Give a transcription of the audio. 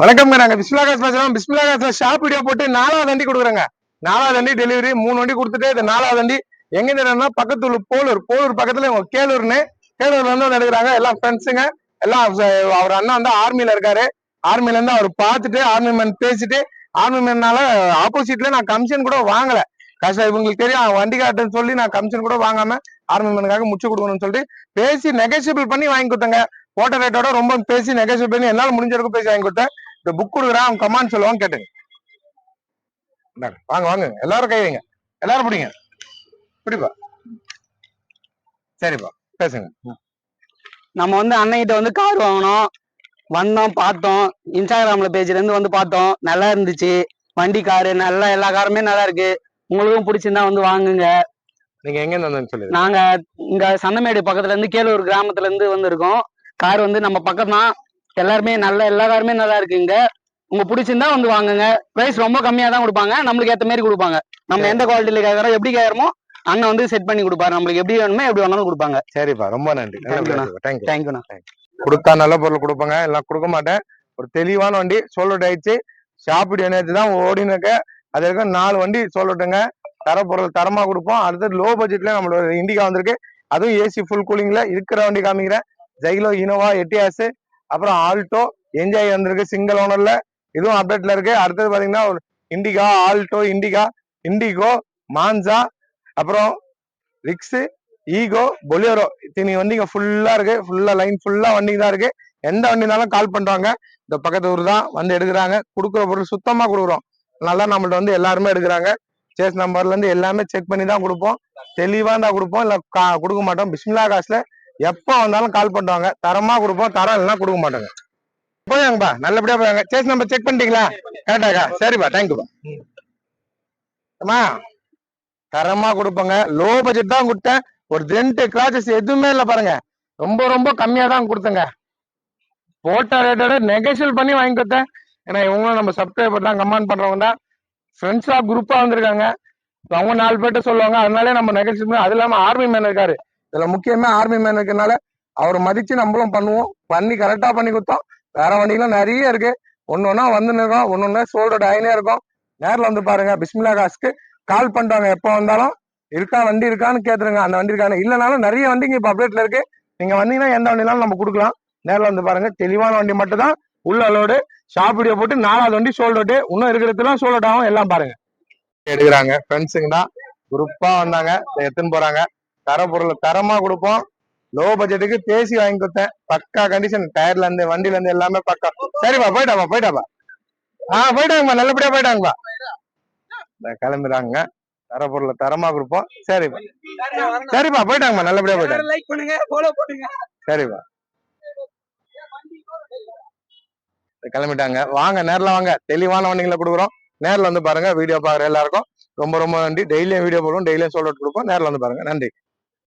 வணக்கம் நாங்க பிஸ்மிலாகாஸ் பேசுறோம். பிஸ்மிலாகாஸ்ல ஷாப் வீடியோ போட்டு நாலாவது வண்டி கொடுக்குறாங்க. நாலாவது வண்டி டெலிவரி மூணு வண்டி கொடுத்துட்டு இந்த நாலாவது வண்டி எங்க இருந்ததுன்னா பக்கத்து ஊர் போலூர். போலூர் பக்கத்துல இவங்க கேலூர்னு கேலூர்ல இருந்து வந்து எடுக்கிறாங்க. எல்லாம் ஃப்ரெண்ட்ஸுங்க எல்லாம் அவர் அண்ணா வந்து ஆர்மியில இருக்காரு. ஆர்மில இருந்து அவர் பார்த்துட்டு ஆர்மி மேன் பேசிட்டு ஆர்மி மேனால ஆப்போசிட்ல நான் கமிஷன் கூட வாங்கல. கஷ்டம் இவங்களுக்கு தெரியும். வண்டி காட்டுன்னு சொல்லி நான் கமிஷன் கூட வாங்காம ஆர்மி மேனுக்காக முச்சு கொடுக்கணும்னு சொல்லிட்டு பேசி நெகோசியபிள் பண்ணி வாங்கி கொடுத்தேங்க. ஓட்டர் ரேட்டோட ரொம்ப பேசி நெகோசியபிள் பண்ணி என்னால முடிஞ்ச அளவுக்கு பேசி வாங்கி கொடுத்தேன். இந்த புக் கொடுக்குறேன் அவங்க கமாண்ட் சொல்லுவாங்க கேட்டுங்க வாங்க வாங்க எல்லாரும் கை வைங்க. எல்லாரும் பிடிங்க. பிடிப்பா? சரிப்பா பேசுங்க. நம்ம வந்து அண்ணன்கிட்ட வந்து கார் வாங்கினோம். வந்தோம் பார்த்தோம். இன்ஸ்டாகிராம்ல பேஜ்ல இருந்து வந்து பார்த்தோம். நல்லா இருந்துச்சு. வண்டி காரு நல்லா எல்லா காருமே நல்லா இருக்கு. உங்களுக்கும் பிடிச்சிருந்தா வந்து வாங்குங்க. நீங்க எங்க இருந்து சொல்லுங்க. நாங்க இங்க சந்தமேடு பக்கத்துல இருந்து கேலூர் கிராமத்துல இருந்து வந்திருக்கோம். கார் வந்து நம்ம பக்கம் தான் எல்லாருமே நல்ல எல்லா காருமே நல்லா இருக்குங்க. உங்க பிடிச்சிருந்தா வந்து வாங்குங்க. பிரைஸ் ரொம்ப கம்மியா தான் கொடுப்பாங்க. நம்மளுக்கு ஏத்த மாதிரி கொடுப்பாங்க. நம்ம எந்த குவாலிட்டியில கேட்கறோம் எப்படி கேட்கறோமோ அண்ணன் வந்து செட் பண்ணி கொடுப்பாரு. நம்மளுக்கு எப்படி வேணுமோ எப்படி வேணாலும் கொடுப்பாங்க. சரிப்பா. ரொம்ப நன்றி. தேங்க்யூ தேங்க்யூண்ணா கொடுத்தா நல்ல பொருள் கொடுப்பாங்க. எல்லாம் கொடுக்க மாட்டேன். ஒரு தெளிவான வண்டி சோல்ட் ஆயிடுச்சு. ஷாப்பிடி நேற்று தான் ஓடினுக்க அது வரைக்கும் நாலு வண்டி சொல்லட்டுங்க தர பொருள் தரமா கொடுப்போம். அடுத்தது லோ பட்ஜெட்ல நம்மளோட இண்டிகா வந்திருக்கு. அதுவும் ஏசி ஃபுல் கூலிங்ல இருக்கிற வண்டி காமிக்கிறேன். ஜைலோ இனோவா எட்டியாஸ் அப்புறம் ஆல்டோ என்ஜாய் வந்திருக்கு சிங்கிள் ஓனர்ல இதுவும் அப்டேட்ல இருக்கு. அடுத்தது பாத்தீங்கன்னா ஒரு Indica Alto Indica Indigo Manza அப்புறம் ரிக்ஸு ஈகோ பொலியோரோ இத்தனை வண்டிங்க ஃபுல்லா இருக்கு. ஃபுல்லா லைன் ஃபுல்லா வண்டிங்க தான் இருக்கு. எந்த வண்டினாலும் கால் பண்றாங்க இந்த பக்கத்து ஊர் தான் வந்து எடுக்கிறாங்க. கொடுக்குற பொருள் சுத்தமா கொடுக்குறோம். நல்லா நம்மள்ட்ட வந்து எல்லாருமே எடுக்கிறாங்க. சேஸ் நம்பர்ல இருந்து எல்லாமே செக் பண்ணி தான் கொடுப்போம். தெளிவா தான் கொடுப்போம். இல்ல கா- கொடுக்க மாட்டோம். பிஸ்மிலா காசுல எப்போ வந்தாலும் கால் பண்ணுவாங்க. தரமா கொடுப்போம். தரம் இல்லைன்னா கொடுக்க மாட்டாங்க. போயாங்கப்பா. நல்லபடியா போயாங்க. சேஸ் நம்பர் செக் பண்ணிட்டீங்களா? கரெக்டாக்கா சரிப்பா. தேங்க்யூப்பா அம்மா தரமா கொடுப்போங்க. லோ பட்ஜெட் தான் கொடுத்தேன். ஒரு ரெண்டு கிராச்சஸ் எதுவுமே இல்லை பாருங்க. ரொம்ப ரொம்ப கம்மியா தான் கொடுத்தங்க. போட்ட ரேட்டோட நெகோசியல் பண்ணி வாங்கி கொடுத்தேன். ஏன்னா இவங்களும் நம்ம சப்ஸ்கிரைபர் தான் கமெண்ட் பண்றவங்க தான். ஃப்ரெண்ட்ஸா குரூப்பா வந்திருக்காங்க. அவங்க நாலு பேர்ட்ட சொல்லுவாங்க. அதனாலே நம்ம நெகோசியல் பண்ணி அது இல்லாம ஆர்மி மேன் இருக்காரு. இதுல முக்கியமே ஆர்மி மேன் இருக்கனால அவரை மதிச்சு நம்மளும் பண்ணுவோம். பண்ணி கரெக்டா பண்ணி கொடுத்தோம். வேற வண்டிகளும் நிறைய இருக்கு. ஒன்னு ஒன்னா வந்து இருக்கோம் ஒன்னு ஒன்னா சோல்டோட அயனே இருக்கும். நேர்ல வந்து பாருங்க பிஸ்மிலா காசுக்கு கால் பண்றாங்க. எப்போ வந்தாலும் இருக்கா வண்டி இருக்கான்னு கேட்டுருங்க. அந்த வண்டி இருக்கான்னு. இல்லைனாலும் நிறைய வண்டி இங்கே இப்போ அப்டேட்ல இருக்கு. நீங்க வந்தீங்கன்னா எந்த வண்டினாலும் நம்ம கொடுக்கலாம். நேர்ல வந்து பாருங்க தெளிவான வண்டி மட்டும் தான் உள்ள லோடு ஷாப் வீடியோ போட்டு நாலாவது வண்டி சோல்டோட்டு இன்னும் இருக்கிறதுலாம் சோல்ட் ஆகும். எல்லாம் பாருங்க. எடுக்கிறாங்க. ஃப்ரெண்ட்ஸுங்க தான். குரூப்பா வந்தாங்க. எத்தனை எடுத்துன்னு போறாங்க. தர பொருளை தரமா கொடுப்போம். லோ பட்ஜெட்டுக்கு பேசி வாங்கி கொடுத்தேன். பக்கா கண்டிஷன் டயர்ல இருந்து வண்டில இருந்து எல்லாமே பக்கா. சரிப்பா போயிட்டாப்பா போயிட்டாப்பா. ஆ போயிட்டாங்கப்பா நல்லபடியா போயிட்டாங்கப்பா. இந்த கிளம்புறாங்க தர பொருளை தரமா கொடுப்போம். சரிப்பா. சரிப்பா போயிட்டாங்கப்பா நல்லபடியா போயிட்டாங்க. சரிப்பா. கிளம்பிட்டாங்க. வாங்க நேர்ல வாங்க. தெளிவான வண்டிகளை கொடுக்குறோம். நேர்ல வந்து பாருங்க வீடியோ பாக்குற எல்லாருக்கும் ரொம்ப ரொம்ப நன்றி. டெய்லியும் வீடியோ போடுவோம் டெய்லியும் சொல்லிட்டு கொடுப்போம். நேர்ல வந்து பாருங்க. நன்றி.